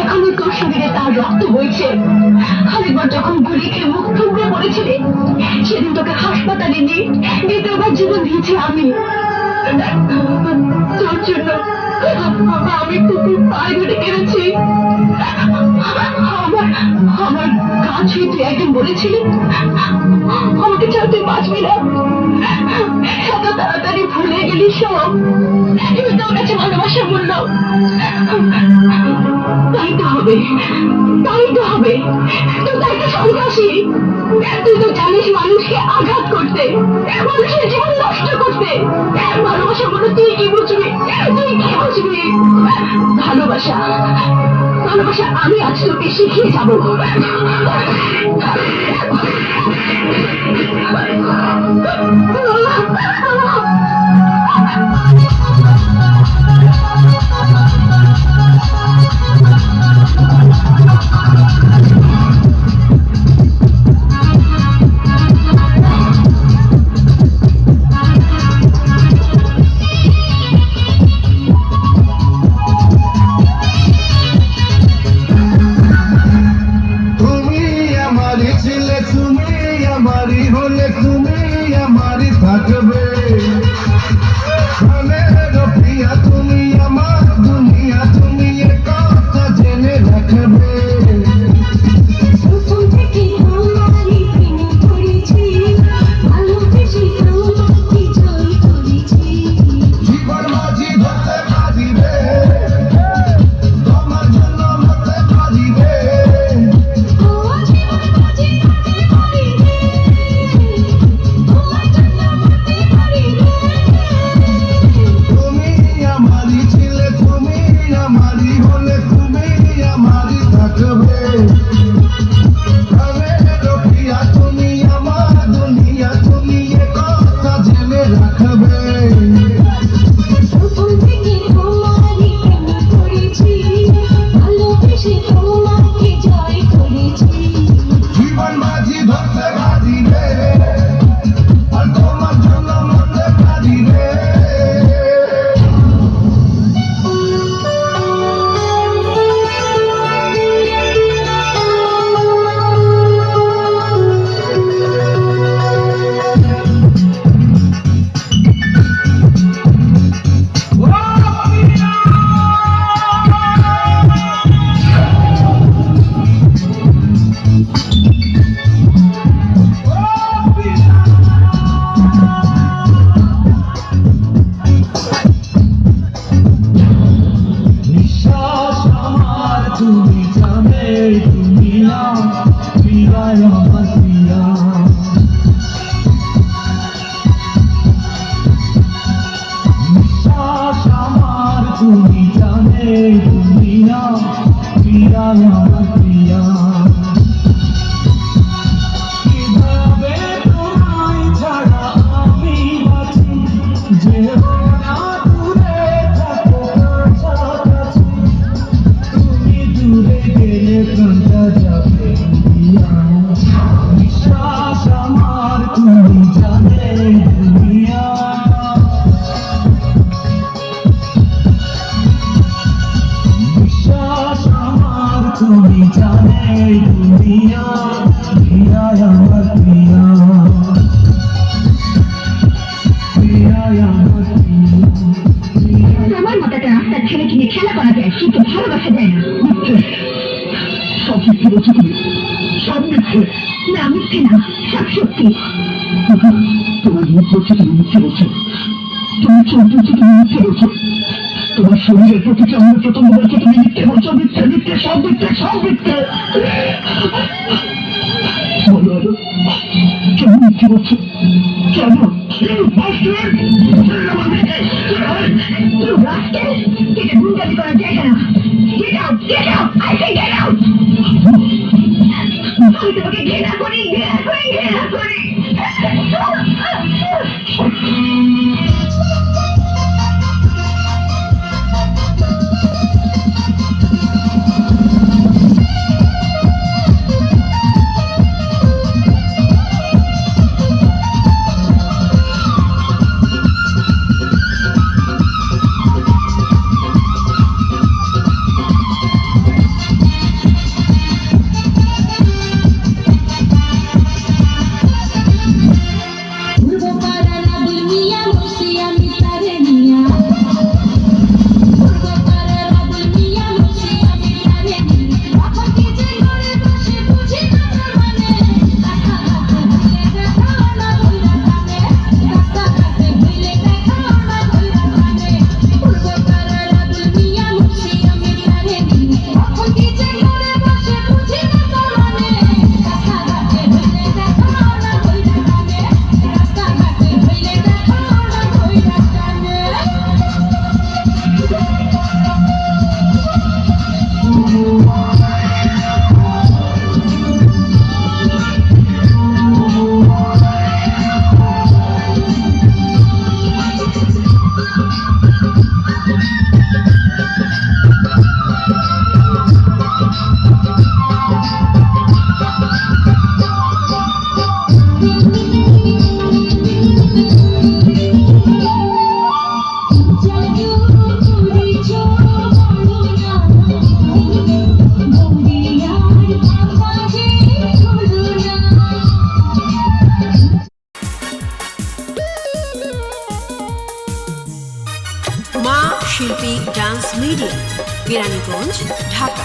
এখনও তোর শরীরে তার রক্ত বইছে। আরেকবার যখন গুলি খেয়ে মুখ থুবড়ে পড়েছিলে, সেদিন তোকে হাসপাতালে নিয়ে দ্বিতীয়বার জীবন দিয়েছি আমি। তোর জন্য আমি কুকুর পায়ে ধরে আমার আমার কাছে তুই একদিন বলেছিলি, আমাকে ছাড়া তুই বাঁচবি না। এত তাড়াতাড়ি ভুলে গেলি সব। এবার তোর কাছে ভালোবাসা মূল্য। তাই তো হবে, তাই তো হবে। তাই তো সন্ত্রাসী। তুই তো জানিস মানুষকে আঘাত করতে। মানুষের ভালোবাসা। ভালোবাসা আমি আজ তোকে শিখিয়ে যাব। তুমি Amen. প্রিয়া তুমি জানে দুনিয়া প্রিয়া আমার প্রিয়া প্রিয়া আমার প্রিয়া আমার মতো একটা রাস্তার ছেলেকে খেলা করা যায় কিন্তু ভালোবাসা যায় না। সব মিথ্যে বলছো তুমি। সব মিথ্যে। না মিথ্যে না, সব সত্যি। তোমার মুখ বলছে, তুমি মিথ্যে বলছো। তুমি চোখ তুমি মিথ্যে বলছো। তোমার শরীরের প্রতিটি তোমার বলছো তুমি মিথ্যে বলছো, মিথ্যে মিথ্যে, সব মিথ্যে সব মিথ্যে। কেন মিথ্যে বলছো? কেন কেরানীগঞ্জ ঢাকা।